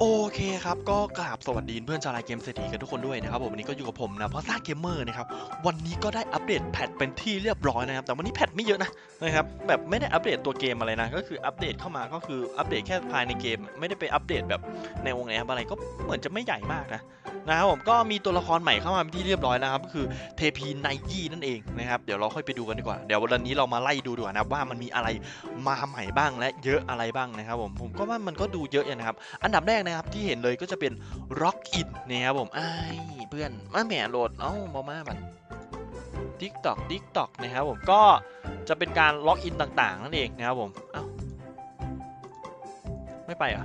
โอ เคครับ ก็กราบสวัสดีเพื่อนชาวไลน์เกมเศรษฐีกันทุกคนด้วยนะครับผมวันนี้ก็อยู่กับผมนะเพราะซ่าเกมเมอร์นะครับวันนี้ก็ได้อัปเดตแพทเป็นที่เรียบร้อยนะครับแต่วันนี้แพทไม่เยอะนะนะครับแบบไม่ได้อัปเดตตัวเกมอะไรนะก็คืออัปเดตเข้ามาก็คืออัปเดตแค่ภายในเกม ไม่ได้ไปอัปเดตแบบในวงแอปอะไรก็เหมือนจะไม่ใหญ่มากนะนะครับผมก็มีตัวละครใหม่เข้ามาเป็นที่เรียบร้อยแล้วครับก็คือเทพีไนยี่นั่นเองนะครับเดี๋ยวเราค่อยไปดูกันดีกว่า เดี๋ยววันนี้เรามาไล่ดูดีกว่านะว่ามันมีอะไรมาใหม่บ้างและเยอะอะไรบ้างนะครับผมผมก็ว่ามันก็ดูเยอะอยู่นะครับอันดับแรกนะครับทีที่เห็นเลยก็จะเป็น Rock In นะครับผมไอ้เพื่อนมาแหมโหลดเอ้ามามาบัน TikTok TikTok นะครับผมก็จะเป็นการล็อกอินต่างๆ นั่นเองนะครับผมเอ้าไม่ไปอะ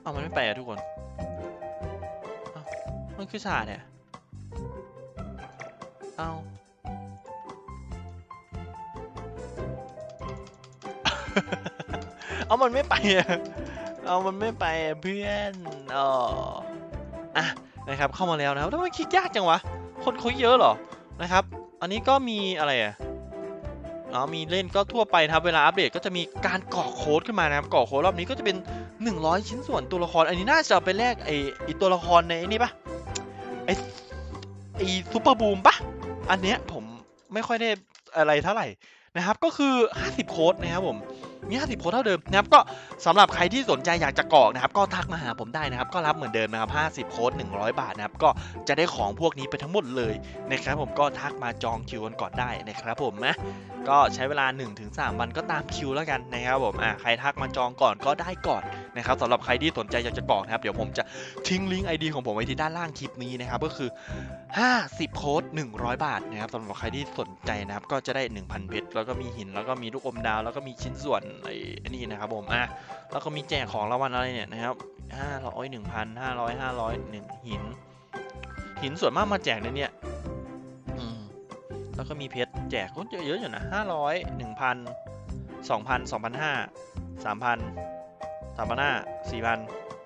เอามันไม่ไปอะทุกคนมันคือชาเนี่ย เอา เอามันไม่ไปเอามันไม่ไปเพื่อนอ๋ออะนะครับเข้ามาแล้วนะครับทำไมคลิกยากจังวะ คนเขาเยอะเหรอนะครับ อันนี้ก็มีอะไรอะอ๋อมีเล่นก็ทั่วไปครับเวลาอัปเดตก็จะมีการกรอโค้ดขึ้นมานะครับกรอโค้ดรอบนี้ก็จะเป็น 100 ชิ้นส่วนตัวละคร อันนี้น่าจะเอาไปแลกไอ้ไอ้ตัวละครในนี่ปะไอ้ไอ้ซูเปอร์บูมปะอันเนี้ยผมไม่ค่อยได้อะไรเท่าไหร่นะครับ ก็คือ 50 โค้ดนะครับผม มี50โค้ดเท่าเดิมนะครับก็สำหรับใครที่สนใจอยากจะกรอกนะครับก็ทักมาหาผมได้นะครับก็รับเหมือนเดิมนะครับ50โค้ด100 บาทนะครับก็จะได้ของพวกนี้ไปทั้งหมดเลยนะครับผมก็ทักมาจองคิวกันก่อนได้นะครับผมนะก็ใช้เวลา 1-3 วันก็ตามคิวแล้วกันนะครับผมอ่าใครทักมาจองก่อนก็ได้ก่อน นะครับสำหรับใครที่สนใจอยากจะกรอกนะครับ เดี๋ยวผมจะทิ้งลิงก์ ID ของผมไว้ที่ด้านล่างคลิปนี้นะครับก็คือ 50 โค้ด 100 บาทนะครับสำหรับใครที่สนใจนะครับก็จะได้ 1,000 เพชรแล้วก็มีหินแล้วก็มีลูกอมดาว แล้วก็มีชิ้นส่วนไอ้นี่นะครับผมอะแล้วก็มีแจกของรางวัลอะไรเนี่ยนะครับ500 1,000 500 500 1หิน หินส่วนมากมาแจกในเนี้ยอืมแล้วก็มีเพชรแจกก็เยอะๆอยู่นะ500 1,000 2,000 2,500 3,000 3,500 4,000 5,000อัน สามพันห้าสี่พัน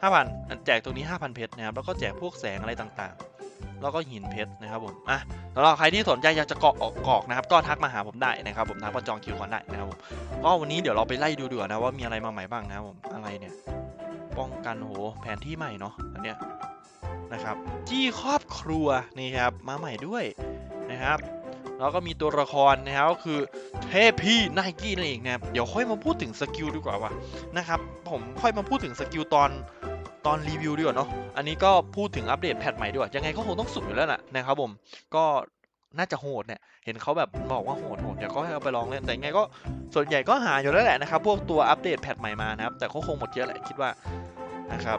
ห้าพันแจกตรงนี้5,000เพชรนะครับแล้วก็แจกพวกแสงอะไรต่างๆ แล้วก็หินเพชรนะครับผมอะสำหรับใครที่สนใจอยากจะเกาะออกกอกนะครับก็ทักมาหาผมได้นะครับผมทักมาจองคิวก่อนได้นะครับผมก็วันนี้เดี๋ยวเราไปไล่ดูดีกว่านะว่ามีอะไรมาใหม่บ้างนะครับผมอะไรเนี่ยป้องกันโหแผนที่ใหม่เนาะอันเนี้ยนะครับจี้ครอบครัวนี่ครับมาใหม่ด้วยนะครับ แล้วก็มีตัวละครนะครับก็คือเทพพี่ไนกี้นั่นเองนะครับเดี๋ยวค่อยมาพูดถึงสกิลดีกว่าว่ะนะครับผมค่อยมาพูดถึงสกิลตอนตอนรีวิวดีกว่าเนาะอันนี้ก็พูดถึงอัปเดตแพทใหม่ดีกว่ายังไงก็คงต้องสุดอยู่แล้วแหละนะครับผมก็น่าจะโหดเนี่ย เห็นเขาแบบบอกว่าโหดโหดเดี๋ยวก็ให้เอาไปลองเล่น แต่ยังไงก็ส่วนใหญ่ก็หาอยู่แล้วแหละนะครับ พวกตัวอัปเดตแพทใหม่มานะครับ แต่ก็คงหมดเยอะแหละคิดว่านะครับ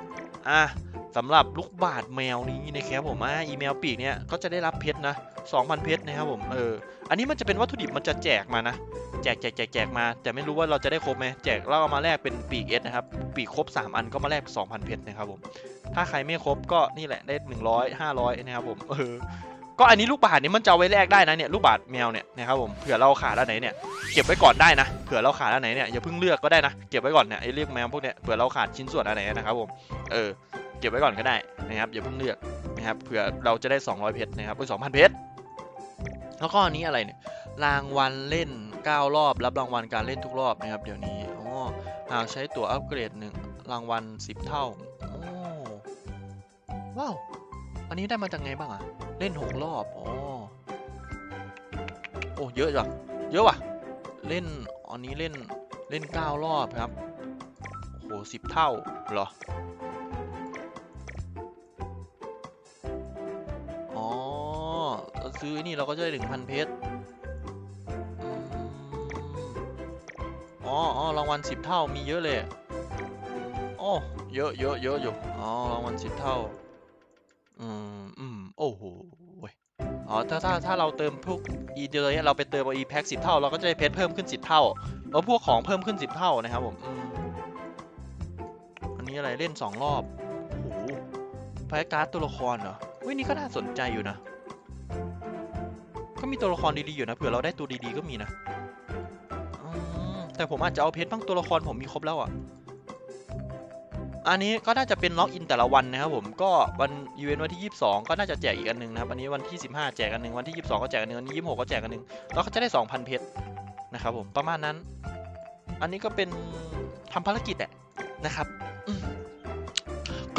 อะ สำหรับลูกบาทแมวนี้นะครับผมอะอีเมลปีกเนี่ยก็จะได้รับเพชรนะ 2,000 เพชรนะครับผมเอออันนี้มันจะเป็นวัตถุดิบมันจะแจกมานะแจกแจกแจกแจกมา แต่ไม่รู้ว่าเราจะได้ครบไหมแจกแล้วเอามาแลกเป็นปีกเอสนะครับปีกครบ 3 อันก็มาแลก 2,000 เพชรนะครับผมถ้าใครไม่ครบก็นี่แหละได้100 500นะครับผมเออก็อันนี้ลูกบาทนี้มันจะเอาไว้แลกได้นะเนี่ยลูกบาทแมวเนี่ยนะครับผมเผื่อเราขาดอันไหนเนี่ยเก็บไว้ก่อนได้นะเผื่อเราขาดอันไหนเนี่ยอย่าเพิ่งเลือกก็ได้นะเก็บไว้ก่อนเนี่ยไอ้เรียกแมวพวกเนี้ยเผื่อเราขาดชิ้นส่วนอันไหนนะครับผมเออ เก็บไว้ก่อนก็ได้นะครับอย่าเพิ่งเลือกนะครับเผื่อเราจะได้ 200 เพชรนะครับไป2,000 เพชรแล้วก็อันนี้อะไรเนี่ยรางวัลเล่น 9 รอบ รับรางวัลการเล่นทุกรอบนะครับ เดี๋ยวนี้อ๋อหากใช้ตั๋วอัปเกรดหนึ่งรางวัล 10 เท่าโอ้ว้าว อันนี้ได้มาจากไงบ้างอะเล่นหกรอบอ๋อโอ้เยอะจังเยอะว่ะ เล่นอันนี้เล่นเล่นเก้ารอบครับโอ้โหสิบเท่าเหรอ ซื้อไอ้นี่เราก็จะได้หนึ่งพันเพชรอ๋ออ๋อรางวัลสิบเท่ามีเยอะเลยโอ้เยอะเยอะเยอะอยู่ อ๋อ รางวัลสิบเท่า อืมอืมโอ้โหว้ยอ๋อ ถ้า ถ้า ถ้าเราเติมพวก e เดียวเนี่ยเราไปเติมอา e pack สิบเท่า เราก็จะได้เพชรเพิ่มขึ้นสิบเท่า แล้วพวกของเพิ่มขึ้นสิบเท่านะครับผมอันนี้อะไร เล่นสองรอบ โอ้โหแพ้การ์ดตัวละครเหรอเว้ยนี่ก็น่าสนใจอยู่นะ ก็มีตัวละครดีๆอยู่นะเผื่อเราได้ตัวดีๆก็มีนะแต่ผมอาจจะเอาเพชรบ้างตัวละครผมมีครบแล้วอะ อันนี้ก็น่าจะเป็นล็อกอินแต่ละวันนะครับผมก็วันอีเวนต์วันที่ 22 ก็น่าจะแจกอีกอันหนึงนะครับอันนี้วันที่ 15 แจกอันหนึงวันที่ 22 ก็แจกอันหนึงวันที่ 26 ก็แจกอันหนึงแล้วก็จะได้ 2,000 เพชรนะครับผมประมาณนั้น อันนี้ก็เป็นทำภารกิจแหละนะครับ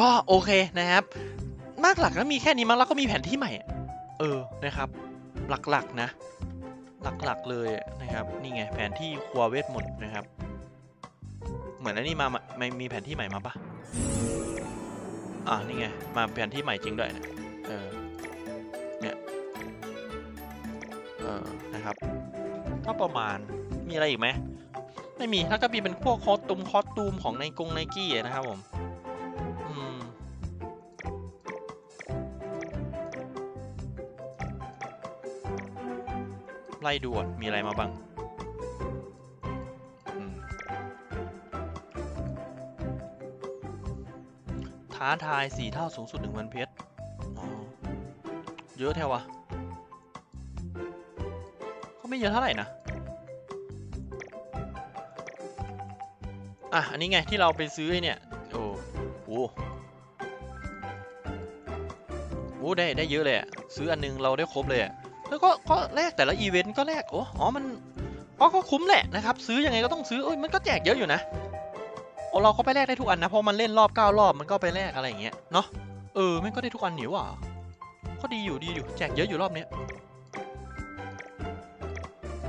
ก็โอเคนะครับ มากหลักก็มีแค่นี้มั้งแล้วก็มีแผนที่ใหม่ เออนะครับ หลักๆนะ หลักๆเลยนะครับนี่ไงแผนที่ครัวเวทมนต์นะครับ เหมือนอันนี้มาไม่มีแผนที่ใหม่มาปะอ่านี่ไงมาแผนที่ใหม่จริงด้วยนะเออเนี่ยเออนะครับ ก็ประมาณมีอะไรอีกไหมไม่มีถ้าก็มีเป็นพวกคอสตูมคอสตูมของในกงไนกี้นะครับผม ไล่ดูก่อนมีอะไรมาบ้างท้าทายสี่เท่าสูงสุดหนึ่งพันเพชรเยอะแท้วะก็ไม่เยอะเท่าไหร่นะ อะ อันนี้ไงที่เราไปซื้อเนี่ย โอ้โหโอ้ได้ได้เยอะเลยอะซื้ออันนึงเราได้ครบเลยอะ แล้วก็ก็แลกแต่ละอีเวนต์ก็แลกโอ้อ๋อมันก็ก็คุ้มแหละนะครับ ซื้อยังไงก็ต้องซื้อเอ้ยมันก็แจกเยอะอยู่นะโอ้เราก็ไปแลกได้ทุกอันนะเพราะมันเล่นรอบเก้ารอบมันก็ไปแลกอะไรอย่างเงี้ยเนาะเออมันก็ได้ทุกอันอยู่ว่ะก็ดีอยู่ดีอยู่แจกเยอะอยู่รอบเนี้ย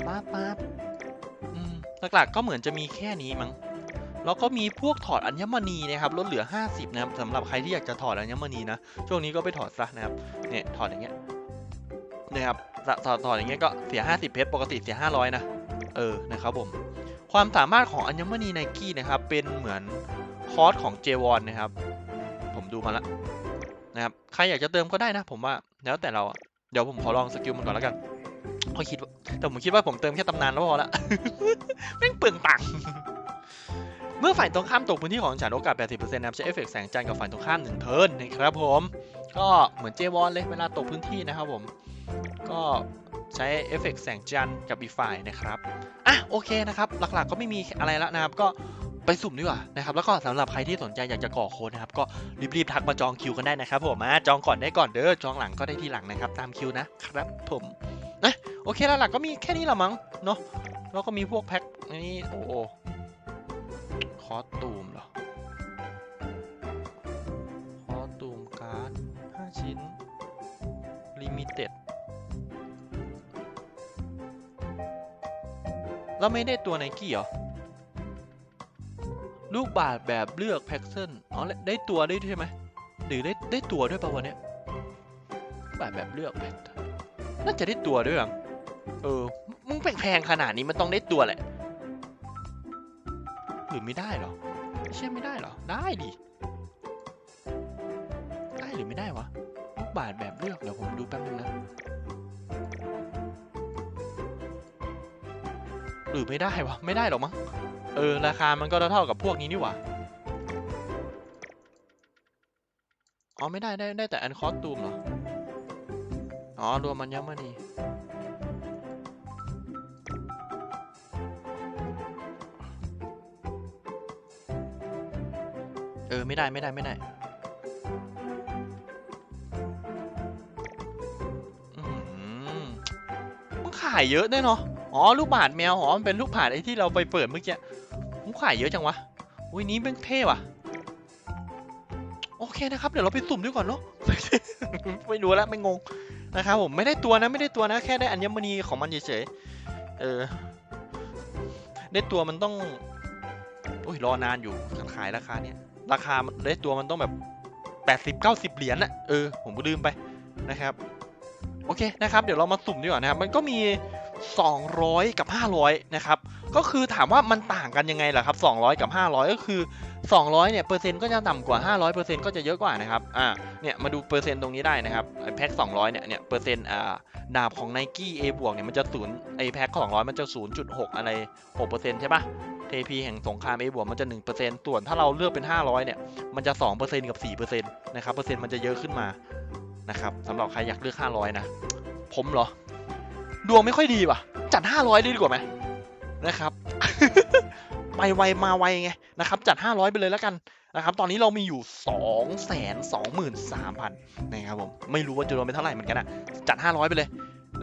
ป๊าบป๊าบอืมหลักๆก็เหมือนจะมีแค่นี้มั้งแล้วก็มีพวกถอดอัญมณีนะครับลดเหลือ 50 นะครับสำหรับใครที่อยากจะถอดอัญมณีนะ ช่วงนี้ก็ไปถอดซะนะครับ เนี่ยถอดอย่างเงี้ยนะครับ ถอดถอดอย่างเงี้ยก็เสีย 50 เพชร ปกติเสีย 500 นะ เออ นะครับผม ความสามารถของอัญมณีไนกี้นะครับ เป็นเหมือนคอร์สของเจวอนนะครับ ผมดูมาแล้วนะครับ ใครอยากจะเติมก็ได้นะ ผมว่า แล้วแต่เรา เดี๋ยวผมขอลองสกิลมันก่อนแล้วกันเขาคิดแต่ผมคิดว่าผมเติมแค่ตำนานแล้วพอละแม่งเปลืองตังค์เมื่อฝ่ายตรงข้ามตกพื้นที่ของฉันโอกาส 80%นะครับใช้เอฟเฟกต์แสงจันทร์กับฝ่ายตรงข้ามหนึ่งเทิร์นนะครับผม ก็เหมือนเจวอนเลยเวลาตกพื้นที่นะครับผม ก็ใช้เอฟเฟกต์แสงจันทร์กับอีกฝ่ายนะครับอะโอเคนะครับหลักๆก็ไม่มีอะไรแล้วนะครับ ก็ไปสุ่มดีกว่านะครับแล้วก็สำหรับใครที่สนใจอยากจะก่อโค้ดนะครับก็รีบๆทักมาจองคิวกันได้นะครับผมอะจองก่อนได้ก่อนเด้อจองหลังก็ได้ทีหลังนะครับตามคิวนะครับผมนะโอเคแล้วหลักก็มีแค่นี้ละมั้งเนาะแล้วก็มีพวกแพ็คนี้โอ้โหคอสตูมเหรอคอสตูมการ์ด5ชิ้นลิมิเต็ด แล้วไม่ได้ตัวไนกี้เหรอ ลูกบาทแบบเลือกแพ็กเซิลอ๋อได้ตัวได้ใช่ไหมหรือได้ได้ตัวด้วยป่าวะเนี่ยลูกบาทแบบเลือกแพ็กเซิลน่าจะได้ตัวด้วยมั้งเออ มึงแพงขนาดนี้มันต้องได้ตัวแหละ หรือไม่ได้หรอไม่ใช่ไม่ได้หรอ ได้ดิ ได้หรือไม่ได้วะลูกบาทแบบเลือกเดี๋ยวผมดูแป๊บนึงนะ หรือไม่ได้วะไม่ได้หรอกมั้งเออ ราคามันก็เท่ากับพวกนี้นี่หว่าอ๋อไม่ได้ได้ได้แต่อันคอสตูมเหรอ อ๋อ รวมมันยัมานีเออ ไม่ได้ไม่ได้ไม่ได้ต้อหือมันขายเยอะด้วยเนาะ อ๋อลูกบาทแมวอ๋อมันเป็นลูกบาทไอ้ที่เราไปเปิดเมื่อกี้มันขายเยอะจังวะอุ้ยนี้เป็นเท่ว่ะโอเคนะครับเดี๋ยวเราไปสุ่มด้วยก่อนเนาะไม่รู้แล้วไม่งงนะครับผมไม่ได้ตัวนะไม่ได้ตัวนะแค่ได้อัญมณีของมันเฉยๆเออได้ตัวมันต้องโอ้ยรอนานอยู่ขายราคาเนี้ยราคาได้ตัวมันต้องแบบแปดสิบเก้าสิบเหรียญน่ะเออผมก็ลืมไปนะครับ โอเคนะครับ เดี๋ยวเรามาสุ่มดีกว่านะครับ มันก็มี 200 กับ 500 นะครับ ก็คือถามว่ามันต่างกันยังไงล่ะครับ 200 กับ 500 ก็คือ 200 เนี่ยเปอร์เซ็นต์ก็จะต่ำกว่า 500เปอร์เซ็นต์ก็จะเยอะกว่านะครับ อ่า เนี่ยมาดูเปอร์เซ็นต์ตรงนี้ได้นะครับไอแพ็ค200 เนี่ย เนี่ยเปอร์เซ็นต์อ่าดาบของ Nike A บวกเนี่ยมันจะศูนย์ไอแพ็คของ200 มันจะ 0.6 อะไร6%ใช่ปะเทพีแห่งสงคราม A บวกมันจะ 1%ส่วนถ้าเราเลือกเป็น 500 เนี่ย มันจะ 2%กับ 4%นะครับ เปอร์เซ็นต์มันจะเยอะขึ้นมา นะครับสำหรับใครอยากเลือก 500 นะ ผมเหรอ ดวงไม่ค่อยดีว่ะ จัด 500ได้ดีกว่าไหมนะครับ ไปไวมาไวไงนะครับ จัด 500 ไปเลยแล้วกันนะครับ ตอนนี้เรามีอยู่ 2 2 3 0 0 0นะครับผม ไม่รู้ว่าจะรวมเป็นเท่าไหร่เหมือนกันอะจัด 500 ไปเลย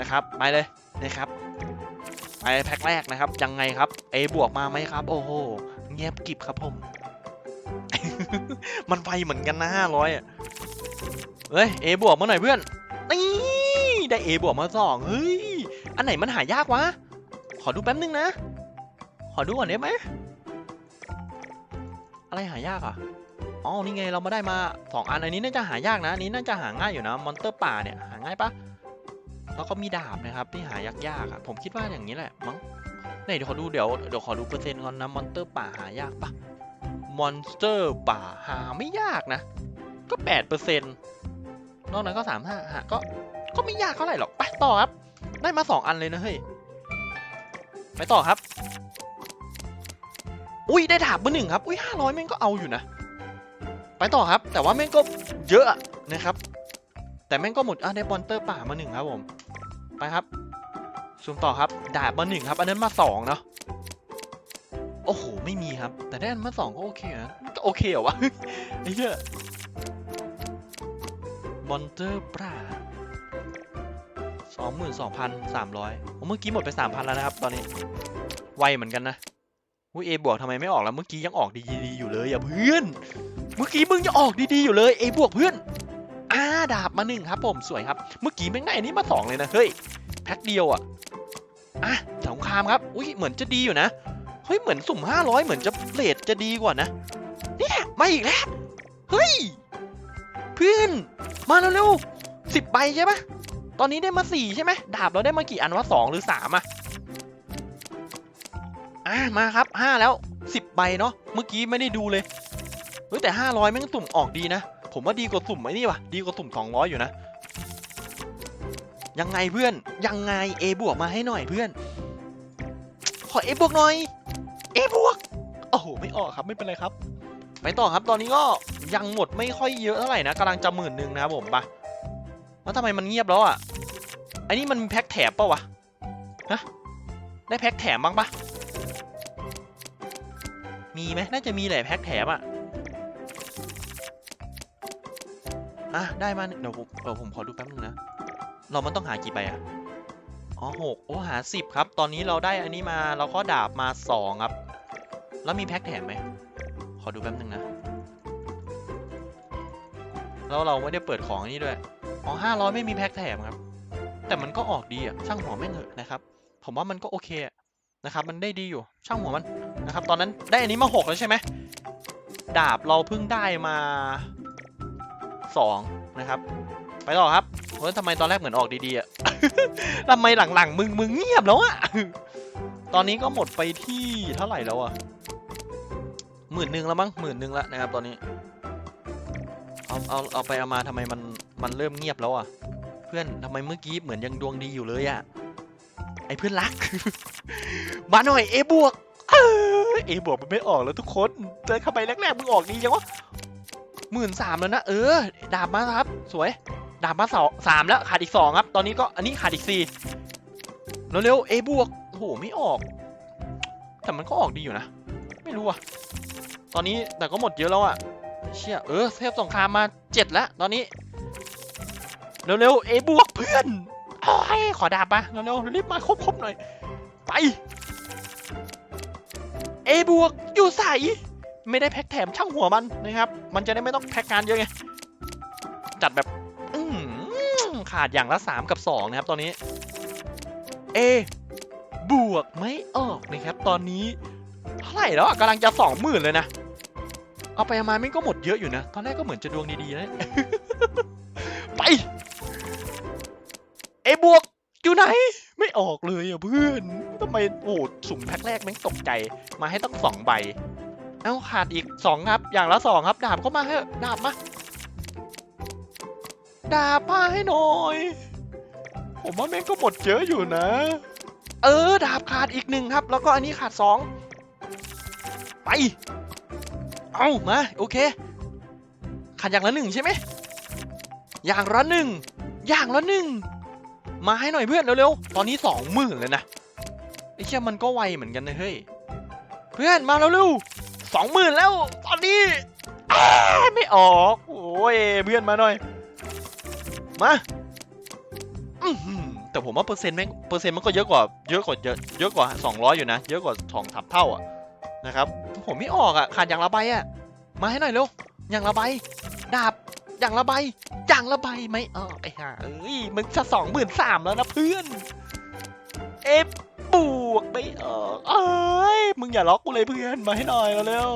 นะครับ ไปเลยนะครับ ไปแพ็คแรกนะครับ ยังไงครับ A บวกมาไหมครับ โอ้โห เงียบกิบครับผม มันไวเหมือนกันนะห้าร้อยอะเฮ้ยเอบวกมาหน่อยเพื่อน นี่ ได้เอบวกมาสองเฮ้ย อันไหนมันหายากวะ ขอดูแป๊บนึงนะ ขอดูก่อนได้ไหม อะไรหายากอะ อ๋อ นี่ไงเรามาได้มาสองอัน อันนี้น่าจะหายากนะ อันนี้น่าจะหาง่ายอยู่นะ มอนเตอร์ป่าเนี่ยหาง่ายปะแล้วก็มีดาบนะครับที่หายากๆอะ ผมคิดว่าอย่างนี้แหละมั้งไหนเดี๋ยวขอดูเดี๋ยวเดี๋ยวขอดูเปอร์เซ็นต์ก่อนนะ มอนเตอร์ป่าหายากปะมอนสเตอร์ป่าหาไม่ยากนะ ก็แปดเปอร์เซ็นต์นอกนั้นก็สามห้าก็ ก็ไม่ยากเท่าไหร่หรอก ไปต่อครับ ได้มาสองอันเลยนะเฮ้ย ไปต่อครับ อุ้ยได้ดาบมาหนึ่งครับ อุ้ยห้าร้อยแม่งก็เอาอยู่นะ ไปต่อครับ แต่ว่าแม่งก็เยอะนะครับ แต่แม่งก็หมด อะได้มอนเตอร์ป่ามาหนึ่งครับผม ไปครับซูมต่อครับ ดาบมาหนึ่งครับ อันนั้นมาสองเนาะ โอ้โห ไม่มีครับ แต่ได้อันมาสองก็โอเคนะก็โอเคเหรอวะไอ้เหี้ยมอนเตอร์ปลา สองหมื่นสองพันสามร้อยเมื่อกี้หมดไปสามพันแล้วนะครับ ตอนนี้ ไวเหมือนกันนะอุ้ยเอบวกทำไมไม่ออกแล้ว เมื่อกี้ยังออกดีๆอยู่เลยอะเพื่อน เมื่อกี้มึงยังออกดีๆอยู่เลยเอบวกเพื่อนอ่าดาบมาหนึ่งครับผมสวยครับ เมื่อกี้แม่งได้อันนี้มาสองเลยนะ เฮ้ย แพ็คเดียวอะอะสงครามครับ อุ้ยเหมือนจะดีอยู่นะ เฮ้ยเหมือนสุ่ม 500 เหมือนจะเลทจะดีกว่านะเนี่ยมาอีกแล้ว เฮ้ย เพื่อน มาเร็วๆสิบใบใช่ปะ ตอนนี้ได้มาสี่ใช่ไหมดาบเราได้มากี่อันวะสองหรือสามอะอะมาครับห้าแล้วสิบใบเนาะเมื่อกี้ไม่ได้ดูเลยเฮ้ยแต่ห้าร้อยแม่งสุ่มออกดีนะ ผมว่าดีกว่าสุ่มไอ้นี่วะดีกว่าสุ่มสองร้อยอยู่นะ ยังไงเพื่อนยังไงเอบวกมาให้หน่อยเพื่อน ขอเอบวกหน่อยเอบวกโอ้โหไม่ออกครับไม่เป็นไรครับไปต่อครับตอนนี้ก็ยังหมดไม่ค่อยเยอะเท่าไหร่นะกำลังจะหมื่นหนึ่งนะครับผมปะ แล้วทำไมมันเงียบแล้วอะไอ้นี่มันแพ็คแถมปะวะ ฮะ ได้แพ็คแถมบ้างปะมีไหมน่าจะมีแหละแพ็คแถมอะ อะ ได้มาหนึ่งเดี๋ยวผมเออผมขอดูแป๊บนึงนะ เรามันต้องหากี่ใบอะ อ๋อหกโอ้หาสิบครับ ตอนนี้เราได้อันนี้มาเราก็ดาบมาสองครับ แล้วมีแพ็คแถมไหม ขอดูแป๊บนึงนะ แล้วเราไม่ได้เปิดของอันนี้ด้วย อ๋อห้าร้อยไม่มีแพ็คแถมครับ แต่มันก็ออกดีอะ ช่างหัวแม่งเหอะนะครับ ผมว่ามันก็โอเคนะครับ มันได้ดีอยู่ ช่างหัวมันนะครับ ตอนนั้นได้อันนี้มาหกแล้วใช่ไหม ดาบเราเพิ่งได้มาสองนะครับ ไปต่อครับเฮ้ยทำไมตอนแรกเหมือนออกดีๆอะทำไมหลังๆ มึงมึงเงียบแล้วอะตอนนี้ก็หมดไปที่เท่าไหร่แล้วอะหมื่นหนึ่งแล้วมั้งหมื่นหนึ่งแล้วนะครับตอนนี้ เอาเอาเอาไปเอามาทำไมมัน มันเริ่มเงียบแล้วอะ เพื่อนทำไมเมื่อกี้เหมือนยังดวงดีอยู่เลยอะไอเพื่อนรัก มาหน่อยเอบวกเอบวกมันไม่ออกแล้วทุกคนเจอเข้าไปแรกๆมึงออกดีจังวะหมื่นสามแล้วนะเออ ดาบมาครับ สวย ดาบมาสองสามแล้วขาดอีกสองครับ ตอนนี้ก็อันนี้ขาดอีกสี่เร็วๆเอบวกโอ้โหไม่ออก แต่มันก็ออกดีอยู่นะ ไม่รู้อะตอนนี้แต่ก็หมดเยอะแล้วอะเชี่ยเออเทพสงครามมาเจ็ดแล้ว ตอนนี้ เร็วๆเอบวกเพื่อนโอ้ยขอดาบมาเร็วๆรีบมาครบๆหน่อย ไป เอบวกอยู่ใสไม่ได้แพ็คแถมช่างหัวมันนะครับ มันจะได้ไม่ต้องแพ็คงานเยอะไง จัดแบบอืขาดอย่างละ 3 กับ 2 นะครับ ตอนนี้ A บวกไม่ออกนะครับ ตอนนี้เท่าไหร่แล้วกำลังจะ 20,000 เลยนะ เอาไปมาไม่ก็หมดเยอะอยู่นะ ตอนแรกก็เหมือนจะดวงดีๆนะ ไป บวกอยู่ไหน ไม่ออกเลยอะเพื่อนทำไมโอ้สุ่มแพ็คแรกแม่งตกใจ มาให้ตั้งสองใบ เอ้าขาดอีกสองครับ อย่างละสองครับ ดาบเข้ามาเถอะดาบมา ดาบมาให้หน่อย ผมว่าแม่งก็หมดเยอะอยู่นะ เออ ดาบขาดอีกหนึ่งครับ แล้วก็อันนี้ขาดสองไป เอามา โอเค ขาดอย่างละหนึ่งใช่ไหมอย่างละหนึ่งอย่างละหนึ่ง มาให้หน่อยเพื่อนเร็วๆ ตอนนี้สองหมื่นเลยนะ ไอ้เชี่ยมันก็ไวเหมือนกันนะเฮ้ย เพื่อนมาเร็วๆสองหมื่นแล้ว ตอนนี้ไม่ออก โอ้ยเพื่อนมาหน่อย มาแต่ผมว่าเปอร์เซ็นต์แม่งเปอร์เซ็นต์มันก็เยอะกว่าเยอะกว่าเยอะเยอะกว่าสองร้อยอยู่นะ เยอะกว่าสองสามเท่าอะนะครับ ผมไม่ออกอะขาดอย่างละใบอะ มาให้หน่อยเร็วอย่างละใบดาบ อย่างละใบอย่างละใบไม่ออกไอ้ห่าเอ้ยมึงจะสองหมื่นสามแล้วนะเพื่อน เอฟบวกไม่ออกเอ้ยมึงอย่าล็อกกูเลยเพื่อนมาให้หน่อยเร็ว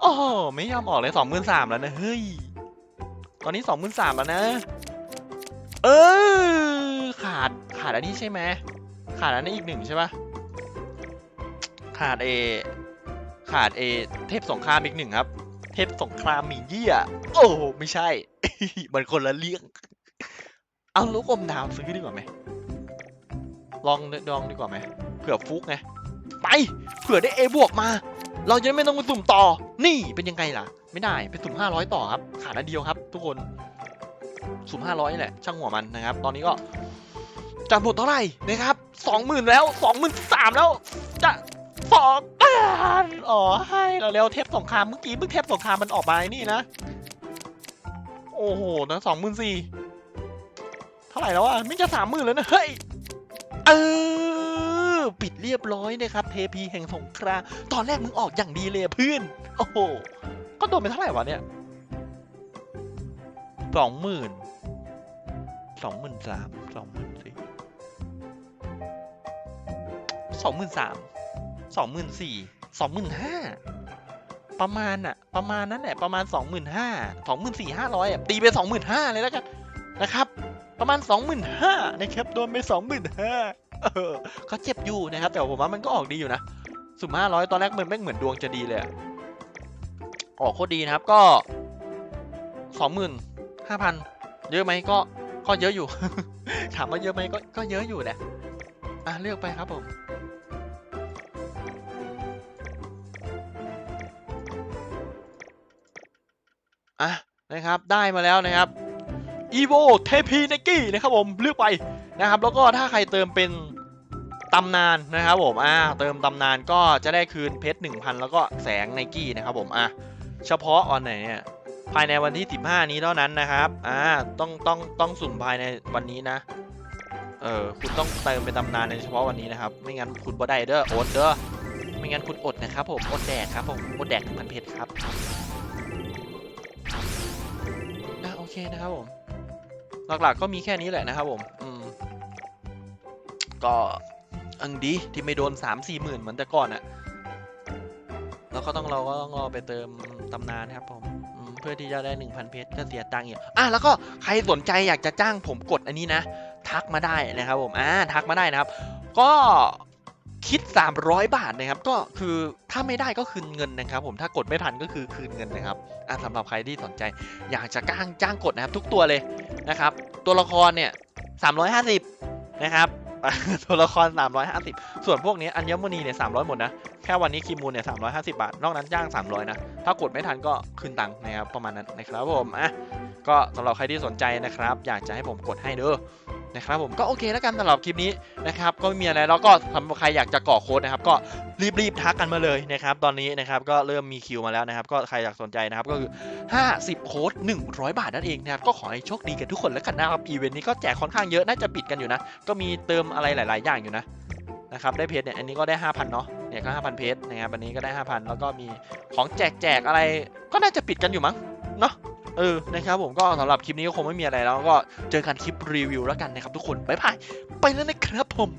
โอ้ไม่ยอมออกเลยสองหมื่นสามแล้วนะเฮ้ยตอนนี้สองหมื่นสามแล้วนะ เออขาดขาดอันนี้ใช่ไหมขาดอันนี้อีกหนึ่งใช่ปะขาดเอขาดเอเทพสงครามอีกหนึ่งครับ เทพสงครามหมีเยี่ยโอ้ไม่ใช่ มันคนละเรื่องเอาลูกอมดาวซื้อดีกว่าไหมลองลองดีกว่าไหมเผื่อฟุกไงไปเผื่อได้เอบวกมา เราจะไม่ต้องไปสุ่มต่อ นี่เป็นยังไงล่ะ ไม่ได้ไปสุ่ม500ต่อครับ ขาดอันเดียวครับ ทุกคนสุ่ม500นี่แหละ ช่างหัวมันนะครับ ตอนนี้ก็จะหมดเท่าไหร่นะครับ20,000แล้ว23,000แล้วจะ สองพันอ๋อให้เราเร็วเทปสงครามเมื่อกี้เพิ่งเทปสงครามมันออกมาไอ้นี่นะ โอ้โหนะสองหมื่นสี่เท่าไหร่แล้วอะไม่จะสามหมื่นแล้วนะเฮ้ยเออปิดเรียบร้อยนะครับเทพีแห่งสงครามตอนแรกมึงออกอย่างดีเลยเพื่อนโอ้โหก็โดนไปเท่าไหร่วะเนี่ยสองหมื่นสองหมื่นสามสองหมื่นสี่สองหมื่นสาม สองหมื่นสี่สองหมื่นห้าประมาณอะประมาณนั้นแหละประมาณสองหมื่นห้าสองหมื่นสี่ห้าร้อยตีไปสองหมื่นห้าเลยแล้วกันนะครับ ประมาณสองหมื่นห้านะครับโดนไปสองหมื่นห้าเออก็เจ็บอยู่นะครับ แต่ผมว่ามันก็ออกดีอยู่นะสุ่มห้าร้อยตอนแรกมันไม่งเหมือนดวงจะดีเลยอออกโคตรดีนะครับก็สองหมื่นห้าพันเยอะไหมก็ก็เยอะอยู่ ถามว่าเยอะไหมก็ก็เยอะอยู่แหละอะเลือกไปครับผม อะนะครับได้มาแล้วนะครับ evo เทพีเนกี้นะครับผมเลือกไปนะครับ แล้วก็ถ้าใครเติมเป็นตำนานนะครับผมอ่าเติมตำนานก็จะได้คืนเพชร1,000 แล้วก็แสงไนกี้นะครับผมอะเฉพาะวันไหนเนี่ยภายในวันที่ 15 นี้เท่านั้นนะครับอ่าต้องต้องต้องสุ่มภายในวันนี้นะเออคุณต้องเติมเป็นตำนานในเฉพาะวันนี้นะครับ ไม่งั้นคุณบ่ได้เด้ออดเด้อไม่งั้นคุณอดนะครับผมอดแดกครับผมอดแดก1,000เพชรครับ เคนะครับผม หลักๆก็มีแค่นี้แหละนะครับผม อืม ก็อังดีที่ไม่โดนสามสี่หมื่นเหมือนแต่ก่อนอะแล้วก็ต้องเราก็ต้องรอไปเติมตำนานครับผมมเพื่อที่จะได้หนึ่งพันเพชรก็เสียตังค์อีกอะแล้วก็ใครสนใจอยากจะจ้างผมกดอันนี้นะ ทักมาได้นะครับผมอ่าทักมาได้นะครับ ก็ คิด 300 บาทนะครับ ก็คือถ้าไม่ได้ก็คืนเงินนะครับ ผมถ้ากดไม่ทันก็คือคืนเงินนะครับอะสำหรับใครที่สนใจ อยากจะจ้างจ้างกดนะครับ ทุกตัวเลยนะครับ ตัวละครเนี่ย350 นะครับตัวละคร 350 ส่วนพวกนี้อัญมณีเนี่ย300 หมดนะ แค่วันนี้คิมูลเนี่ย350 บาท นอกนั้นจ้าง 300 นะ ถ้ากดไม่ทันก็คืนตังค์นะครับ ประมาณนั้นนะครับผม อะ ก็สำหรับใครที่สนใจนะครับ อยากจะให้ผมกดให้เด้อ นะครับผมก็โอเคแล้วกันสำหรับคลิปนี้นะครับก็ไม่มีอะไรแล้วก็สำหรับใครอยากจะก่อโค้ดนะครับก็รีบๆทักกันมาเลยนะครับตอนนี้นะครับก็เริ่มมีคิวมาแล้วนะครับก็ใครอยากสนใจนะครับก็คือ 50 โค้ด 100 บาทนั่นเองนะครับก็ขอให้โชคดีกันทุกคนแล้วกันนะครับอีเวนต์นี้ก็แจกค่อนข้างเยอะน่าจะปิดกันอยู่นะ ก็มีเติมอะไรหลาย ๆ อย่างอยู่นะนะครับได้เพชรเนี่ยอันนี้ก็ได้ 5,000 เนาะเนี่ยก็ 5,000 เพชรนะครับอันนี้ก็ได้ 5,000 แล้วก็มีของแจกแจกอะไรก็น่าจะปิดกันอยู่มั้งเนาะ เออนะครับผมก็สำหรับคลิปนี้ก็คงไม่มีอะไรแล้วก็เจอกันคลิปรีวิวแล้วกันนะครับทุกคนบ๊ายบายไปแล้วนะครับผม